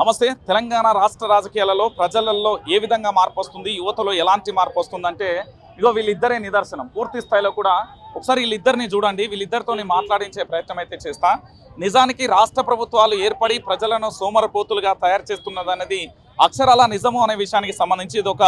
నమస్తే. తెలంగాణ రాష్ట్ర రాజకీయాలలో ప్రజలలో ఏ విధంగా మార్పు వస్తుంది యువతలో ఎలాంటి మార్పు వస్తుందంటే ఇగో వీళ్ళిద్దరే నిదర్శనం. పూర్తి స్థాయిలో కూడా ఒకసారి వీళ్ళిద్దరిని చూడండి వీళ్ళిద్దరితో మాట్లాడించే ప్రయత్నం అయితే చేస్తా. నిజానికి రాష్ట్ర ప్రభుత్వాలు ఏర్పడి ప్రజలను సోమరపోతులుగా తయారు చేస్తున్నదన్నది అక్షరాల నిజము అనే విషయానికి సంబంధించి ఇది ఒక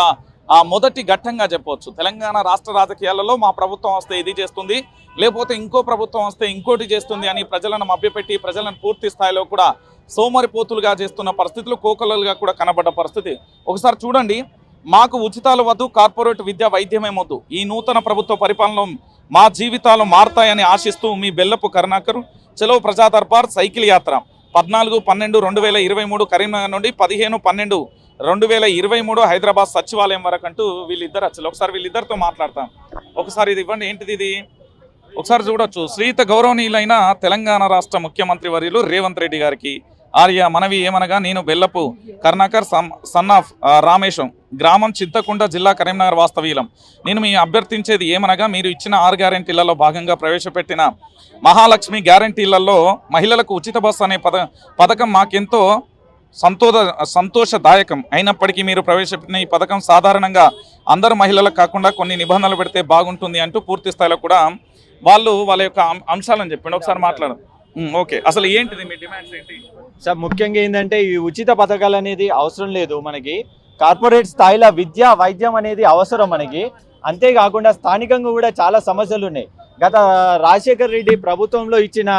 మొదటి ఘట్టంగా చెప్పవచ్చు. తెలంగాణ రాష్ట్ర రాజకీయాలలో మా ప్రభుత్వం వస్తే ఇది చేస్తుంది లేకపోతే ఇంకో ప్రభుత్వం వస్తే ఇంకోటి చేస్తుంది అని ప్రజలను మభ్యపెట్టి ప్రజలను పూర్తి స్థాయిలో కూడా సోమరిపోతులుగా చేస్తున్న పరిస్థితులు కోకలలుగా కూడా కనబడ్డ పరిస్థితి. ఒకసారి చూడండి మాకు ఉచితాలు వద్దు కార్పొరేట్ విద్య వైద్యమేమొద్దు ఈ నూతన ప్రభుత్వ పరిపాలనలో మా జీవితాలు మారతాయని ఆశిస్తూ మీ బెల్లపు కరుణాకర్. చెలవు ప్రజా దర్బార్ సైకిల్ యాత్ర. పద్నాలుగు పన్నెండు రెండు వేల ఇరవై మూడు కరీంనగర్ నుండి పదిహేను పన్నెండు రెండు వేల ఇరవై మూడు హైదరాబాద్ సచివాలయం వరకు అంటూ వీళ్ళిద్దరు వచ్చారు. ఒకసారి వీళ్ళిద్దరితో మాట్లాడతాం. ఒకసారి ఇది ఇవ్వండి. ఏంటిది ఇది? ఒకసారి చూడొచ్చు. శ్రీత గౌరవనీయులైన తెలంగాణ రాష్ట్ర ముఖ్యమంత్రి వర్యులు రేవంత్ రెడ్డి గారికి ఆర్య మనవి ఏమనగా నేను బెల్లపు కర్ణాకర్ సమ్ సన్ ఆఫ్ రామేశం గ్రామం చింతకుండ జిల్లా కరీంనగర్ వాస్తవీలం నేను మీ అభ్యర్థించేది ఏమనగా మీరు ఇచ్చిన ఆరు గ్యారెంటీలలో భాగంగా ప్రవేశపెట్టిన మహాలక్ష్మి గ్యారంటీలలో మహిళలకు ఉచిత బస్సు అనే పద పథకం మాకెంతో సంతోష సంతోషదాయకం. అయినప్పటికీ మీరు ప్రవేశపెట్టిన ఈ పథకం సాధారణంగా అందరు మహిళలకు కాకుండా కొన్ని నిబంధనలు పెడితే బాగుంటుంది అంటూ పూర్తి స్థాయిలో కూడా వాళ్ళు వాళ్ళ యొక్క అంశాలను చెప్పండి. ఒకసారి మాట్లాడు ఓకే. అసలు ఏంటిది మీ డిమాండ్స్ ఏంటి? సార్ ముఖ్యంగా ఏంటంటే ఈ ఉచిత పథకాలు అనేది అవసరం లేదు మనకి. కార్పొరేట్ స్థాయిలో విద్య వైద్యం అనేది అవసరం మనకి. అంతేకాకుండా స్థానికంగా కూడా చాలా సమస్యలు ఉన్నాయి. గత రాజశేఖర్ రెడ్డి ప్రభుత్వంలో ఇచ్చిన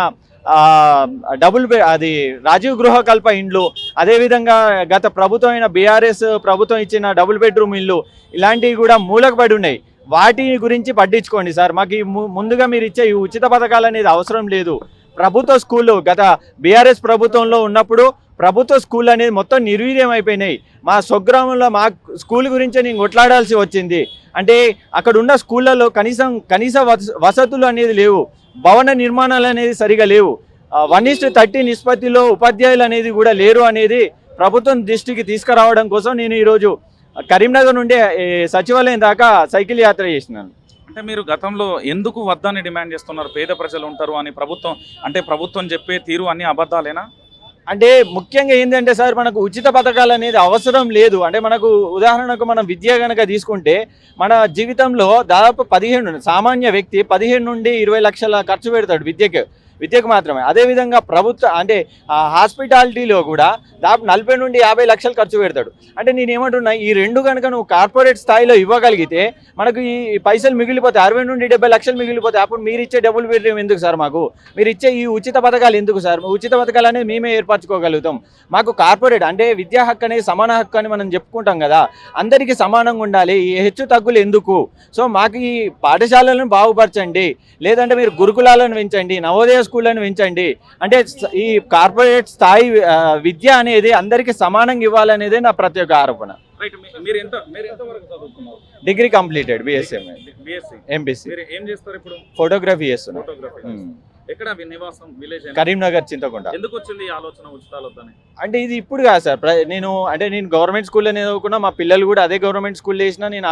డబుల్ బెడ్ అది రాజీవ్ గృహకల్ప ఇండ్లు అదేవిధంగా గత ప్రభుత్వం అయిన బీఆర్ఎస్ ప్రభుత్వం ఇచ్చిన డబుల్ బెడ్రూమ్ ఇల్లు ఇలాంటివి కూడా మూలకపడి ఉన్నాయి. వాటి గురించి పట్టించుకోండి సార్. మాకు ఈ ము- ముందుగా మీరు ఇచ్చే ఈ ఉచిత పథకాలు అనేది అవసరం లేదు. ప్రభుత్వ స్కూళ్ళు గత బీఆర్ఎస్ ప్రభుత్వంలో ఉన్నప్పుడు ప్రభుత్వ స్కూల్ అనేది మొత్తం నిర్వీర్యం అయిపోయినాయి. మా స్వగ్రామంలో మా స్కూల్ గురించి నేను కొట్లాడాల్సి వచ్చింది. అంటే అక్కడ ఉన్న స్కూళ్ళలో కనీసం కనీస వస- వసతులు అనేది లేవు. భవన నిర్మాణాలు అనేది సరిగా లేవు. వన్ ఈస్ట్ థర్టీ నిష్పత్తిలో ఉపాధ్యాయులు అనేది కూడా లేరు అనేది ప్రభుత్వం దృష్టికి తీసుకురావడం కోసం నేను ఈరోజు కరీంనగర్ నుండి సచివాలయం దాకా సైకిల్ యాత్ర చేసినాను అంటే మీరు గతంలో ఎందుకు వద్దని డిమాండ్ చేస్తున్నారు? పేద ప్రజలు ఉంటారు అని ప్రభుత్వం అంటే ప్రభుత్వం చెప్పే తీరు అన్ని అబద్ధాలేనా? అంటే ముఖ్యంగా ఏంటంటే సార్ మనకు ఉచిత పథకాలు అనేది అవసరం లేదు. అంటే మనకు ఉదాహరణకు మనం విద్య కనుక తీసుకుంటే మన జీవితంలో దాదాపు పదిహేను సామాన్య వ్యక్తి పదిహేను నుండి ఇరవై లక్షల ఖర్చు పెడతాడు విద్యకు. విద్యకు మాత్రమే. అదేవిధంగా ప్రభుత్వ అంటే హాస్పిటాలిటీలో కూడా దాపు నలభై నుండి యాభై లక్షలు ఖర్చు పెడతాడు. అంటే నేను ఏమంటున్నా ఈ రెండు కనుక నువ్వు కార్పొరేట్ స్థాయిలో ఇవ్వగలిగితే మనకు ఈ పైసలు మిగిలిపోతాయి. అరవై నుండి డెబ్బై లక్షలు మిగిలిపోతాయి. అప్పుడు మీరు ఇచ్చే డబుల్ బెడ్రూమ్ ఎందుకు సార్ మాకు? మీరు ఇచ్చే ఈ ఉచిత పథకాలు ఎందుకు సార్? ఉచిత పథకాలు అనేది మేమే ఏర్పరచుకోగలుగుతాం. మాకు కార్పొరేట్ అంటే విద్యా హక్కు అనేది సమాన హక్కు అని మనం చెప్పుకుంటాం కదా అందరికీ సమానంగా ఉండాలి. ఈ హెచ్చు తగ్గులు ఎందుకు? సో మాకు ఈ పాఠశాలలను బాగుపరచండి. లేదంటే మీరు గురుకులాలను పెంచండి. నవోదయ స్కూళ్ళను పెంచండి. అంటే ఈ కార్పొరేట్ స్థాయి విద్య అనేది అందరికీ సమానంగా ఇవ్వాలనేదే నా ప్రతి ఒక్క ఆరోపణ. Degree completed BSc MPC photography చేస్తున్నా. Photography um. ఎక్కడ నివాసం విలేజ్ కరీంనగర్ చింతకుంట ఎందుకు వచ్చింది ఈ ఆలోచన ఉచితాలు అంటే ఇది ఇప్పుడు కాదు సార్. నేను అంటే నేను గవర్నమెంట్ స్కూల్లో చదువుకున్నా మా పిల్లలు కూడా అదే గవర్నమెంట్ స్కూల్లో చేసిన నేను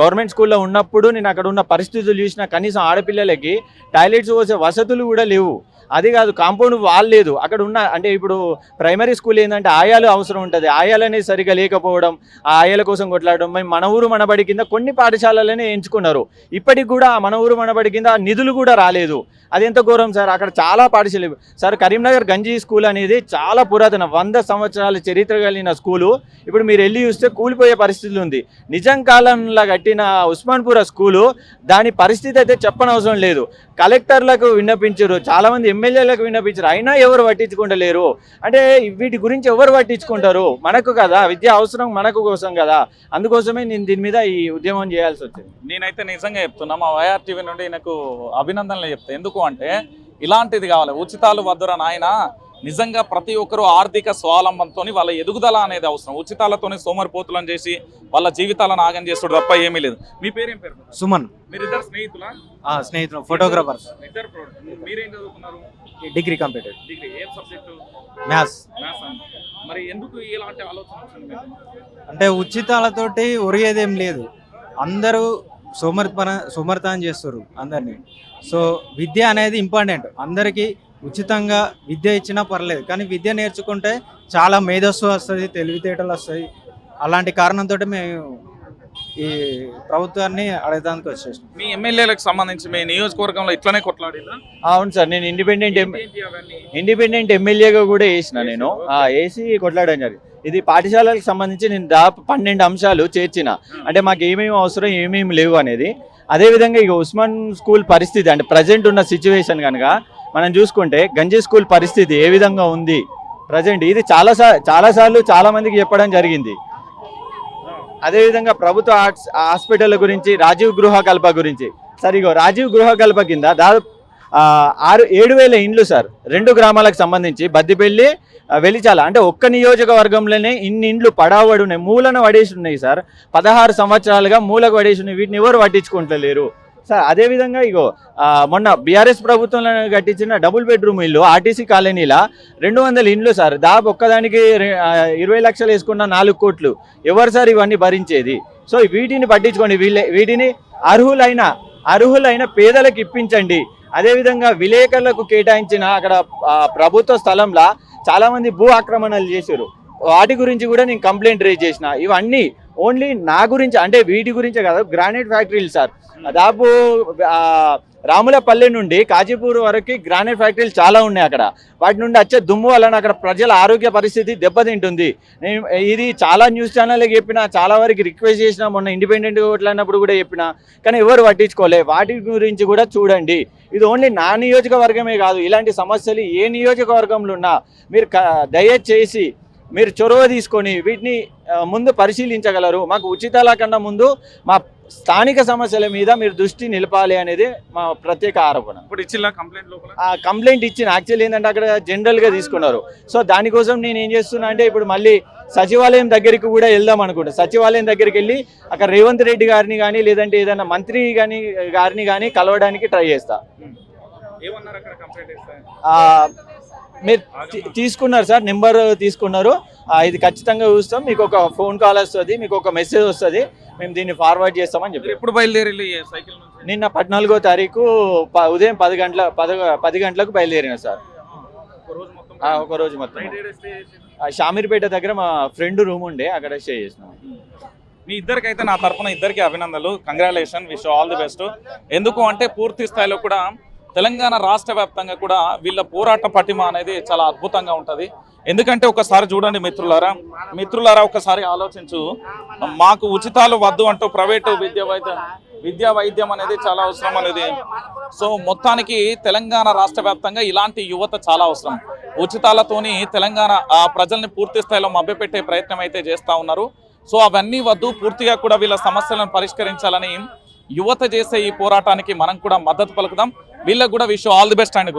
గవర్నమెంట్ స్కూల్లో ఉన్నప్పుడు నేను అక్కడ ఉన్న పరిస్థితులు చూసిన కనీసం ఆడపిల్లలకి టాయిలెట్స్ పోసే వసతులు కూడా లేవు. అది కాదు కాంపౌండ్ వాల్ లేదు. అక్కడ ఉన్న అంటే ఇప్పుడు ప్రైమరీ స్కూల్ ఏంటంటే ఆయాలు అవసరం ఉంటుంది. ఆయాలు అనేది సరిగా లేకపోవడం ఆ ఆయాల కోసం కొట్లాడడం మేము మన ఊరు మనబడి కింద కొన్ని పాఠశాలలనే ఎంచుకున్నారు. ఇప్పటికి కూడా మన ఊరు మనబడి కింద నిధులు కూడా రాలేదు. అది ఎంత ఘోరం సార్ అక్కడ చాలా పాఠశాలలు సార్ కరీంనగర్ గంజీ స్కూల్ అనేది చాలా పురాతన వంద సంవత్సరాల చరిత్ర కలిగిన స్కూలు. ఇప్పుడు మీరు వెళ్ళి చూస్తే కూలిపోయే పరిస్థితి ఉంది. నిజం కాలంలో కట్టిన ఉస్మాన్పుర స్కూలు దాని పరిస్థితి అయితే చెప్పనవసరం లేదు. కలెక్టర్లకు విన్నపించారు చాలా మంది ఎమ్మెల్యేలకు విన్నపించారు. అయినా ఎవరు పట్టించుకుంటలేరు. అంటే వీటి గురించి ఎవరు పట్టించుకుంటారు? మనకు కదా విద్య అవసరం మనకు కోసం కదా. అందుకోసమే నేను దీని మీద ఈ ఉద్యమం చేయాల్సి వచ్చింది. నేనైతే నిజంగా చెప్తున్నా మా వైఆర్ టీవీ నుండి నాకు అభినందనలు చెప్తా. ఎందుకు అంటే ఇలాంటిది కావాలి. ఉచితాలు వద్దురా నాయన. నిజంగా ప్రతి ఒక్కరూ ఆర్థిక స్వావలంబనతో వాళ్ళ ఎదుగుదల అనేది అవసరం. ఉచితాలతోనే సోమరిపోతులను చేసి వాళ్ళ జీవితాలను ఆగం చేసుడు తప్ప ఏమీ లేదు. మీ పేరేం పేరు? సుమన్. మీరిద్దరు స్నేహితులా? స్నేహితులు ఫోటోగ్రాఫర్స్ ఇద్దరు మీరేం చదువుకున్నారు? Degree completed. డిగ్రీ. ఏం సబ్జెక్టు? మ్యాథ్స్. మరి ఎందుకు ఇలాంటి ఆలోచన? అంటే ఉచితాలతోటి ఒరిగేదేం లేదు. అందరూ సోమర్పణ సోమర్తనం చేస్తారు అందరినీ. సో విద్య అనేది ఇంపార్టెంట్. అందరికీ ఉచితంగా విద్య ఇచ్చినా పర్లేదు కానీ విద్య నేర్చుకుంటే చాలా మేధస్సు వస్తుంది తెలివితేటలు వస్తాయి అలాంటి కారణంతో మేము ఈ ప్రభుత్వాన్ని అడగడానికి వచ్చేసాం మీ ఎమ్మెల్యేలకు సంబంధించి మీ నియోజకవర్గంలో ఇట్లనే కొట్లాడిలా అవును సార్ నేను ఇండిపెండెంట్? ఇండిపెండెంట్ ఎమ్మెల్యేగా కూడా వేసిన నేను. ఆ, వేసి కొట్లాడడం జరిగింది. ఇది పాఠశాలలకు సంబంధించి నేను దాదాపు పన్నెండు అంశాలు చేర్చిన. అంటే మాకు ఏమేమి అవసరం ఏమేమి లేవు అనేది. అదేవిధంగా ఇక ఉస్మాన్ స్కూల్ పరిస్థితి అంటే ప్రజెంట్ ఉన్న సిచ్యువేషన్ కనుక మనం చూసుకుంటే గంజి స్కూల్ పరిస్థితి ఏ విధంగా ఉంది? ప్రజెంట్ ఇది చాలా చాలాసార్లు చాలా సార్లు చెప్పడం జరిగింది. అదేవిధంగా ప్రభుత్వ ఆర్ట్స్ హాస్పిటల్ గురించి రాజీవ్ గృహకల్ప గురించి. సార్ ఇగో రాజీవ్ గృహకల్ప కింద దాదాపు ఆరు ఏడు వేల ఇండ్లు సార్. రెండు గ్రామాలకు సంబంధించి బద్దిపల్లి వెలిచాల. అంటే ఒక్క నియోజకవర్గంలోనే ఇన్ని ఇండ్లు పడావడి ఉన్నాయి మూలన వడేసి ఉన్నాయి సార్. పదహారు సంవత్సరాలుగా మూలకు వడేసి ఉన్నాయి వీటిని ఎవరు పట్టించుకుంటలేరు. సార్ అదేవిధంగా ఇగో మొన్న బీఆర్ఎస్ ప్రభుత్వంలో కట్టించిన డబుల్ బెడ్రూమ్ ఇల్లు ఆర్టీసీ కాలనీలా రెండు వందల ఇండ్లు సార్. దాబ్ ఒక్కదానికి ఇరవై లక్షలు వేసుకున్న నాలుగు కోట్లు. ఎవరు సార్ ఇవన్నీ భరించేది? సో వీటిని పట్టించుకోండి. వీళ్ళే వీటిని అర్హులైన అర్హులైన పేదలకు ఇప్పించండి. అదేవిధంగా విలేకరులకు కేటాయించిన అక్కడ ప్రభుత్వ స్థలంలో చాలా మంది భూ ఆక్రమణలు చేశారు. వాటి గురించి కూడా నేను కంప్లైంట్ రేజ్ చేసిన. ఇవన్నీ ఓన్లీ నా గురించి అంటే వీటి గురించే కాదు గ్రానైట్ ఫ్యాక్టరీలు సార్. దాదాపు ఆ, రాములపల్లె నుండి కాజీపూర్ వరకు గ్రానైట్ ఫ్యాక్టరీలు చాలా ఉన్నాయి అక్కడ. వాటి నుండి వచ్చే దుమ్ము వలన అక్కడ ప్రజల ఆరోగ్య పరిస్థితి దెబ్బతింటుంది. నేను ఇది చాలా న్యూస్ ఛానళ్ళకి చెప్పిన చాలా వరకు రిక్వెస్ట్ చేసిన మొన్న ఇండిపెండెంట్గా కొట్లాడినప్పుడు కూడా చెప్పిన. కానీ ఎవరు పట్టించుకోలే. వాటి గురించి కూడా చూడండి. ఇది ఓన్లీ నా నియోజకవర్గమే కాదు ఇలాంటి సమస్యలు ఏ నియోజకవర్గంలో ఉన్నా మీరు దయచేసి మీరు చొరవ తీసుకొని వీటిని ముందు పరిశీలించగలరు. మాకు ఉచితాల కన్నా ముందు మా స్థానిక సమస్యల మీద మీరు దృష్టి నిలపాలి అనేది మా ప్రత్యేక ఆరోపణ. ఇప్పుడు ఇచ్చిల్లా కంప్లైంట్ లోపల? ఆ కంప్లైంట్ ఇచ్చిన యాక్చువల్లీ ఏంటంటే అక్కడ జనరల్గా తీసుకున్నారు. సో దానికోసం నేను ఏం చేస్తున్నా అంటే ఇప్పుడు మళ్ళీ సచివాలయం దగ్గరికి కూడా వెళ్దాం అనుకుంటా. సచివాలయం దగ్గరికి వెళ్ళి అక్కడ రేవంత్ రెడ్డి గారిని కానీ లేదంటే ఏదైనా మంత్రి కానీ గారిని కానీ కలవడానికి ట్రై చేస్తా. మీరు తీసుకున్నారు సార్ నెంబర్ తీసుకున్నారు. ఇది ఖచ్చితంగా చూస్తాం. మీకు ఒక ఫోన్ కాల్ వస్తుంది మీకు ఒక మెసేజ్ వస్తుంది. మేము దీన్ని ఫార్వర్డ్ చేస్తామని చెప్పి ఎప్పుడు బయలుదేరి సైకిల్ నిన్న పద్నాలుగో తారీఖు ఉదయం పది గంటల పద పది గంటలకు బయలుదేరిన సార్. ఒక రోజు మొత్తం షామీర్పేట దగ్గర మా ఫ్రెండ్ రూమ్ ఉండే అక్కడ స్టే చేసినాం. మీ ఇద్దరికైతే నా తరపున ఇద్దరికి అభినందనలు. Congratulation wish all the best ఎందుకు అంటే పూర్తి స్థాయిలో కూడా తెలంగాణ రాష్ట్ర వ్యాప్తంగా కూడా వీళ్ళ పోరాట పటిమ అనేది చాలా అద్భుతంగా ఉంటుంది. ఎందుకంటే ఒకసారి చూడండి మిత్రులారా మిత్రులారా ఒకసారి ఆలోచించు. మాకు ఉచితాలు వద్దు అంటూ ప్రైవేటు విద్య వైద్యం విద్యా వైద్యం అనేది చాలా అవసరం అనేది. సో మొత్తానికి తెలంగాణ రాష్ట్ర వ్యాప్తంగా ఇలాంటి యువత చాలా అవసరం. ఉచితాలతోని తెలంగాణ ఆ ప్రజల్ని పూర్తి స్థాయిలో మభ్యపెట్టే ప్రయత్నం అయితే చేస్తా ఉన్నారు. సో అవన్నీ వద్దు పూర్తిగా కూడా వీళ్ళ సమస్యలను పరిష్కరించాలని యువత చేసే ఈ పోరాటానికి మనం కూడా మద్దతు పలుకుదాం. వీళ్ళకు కూడా wish all the best and.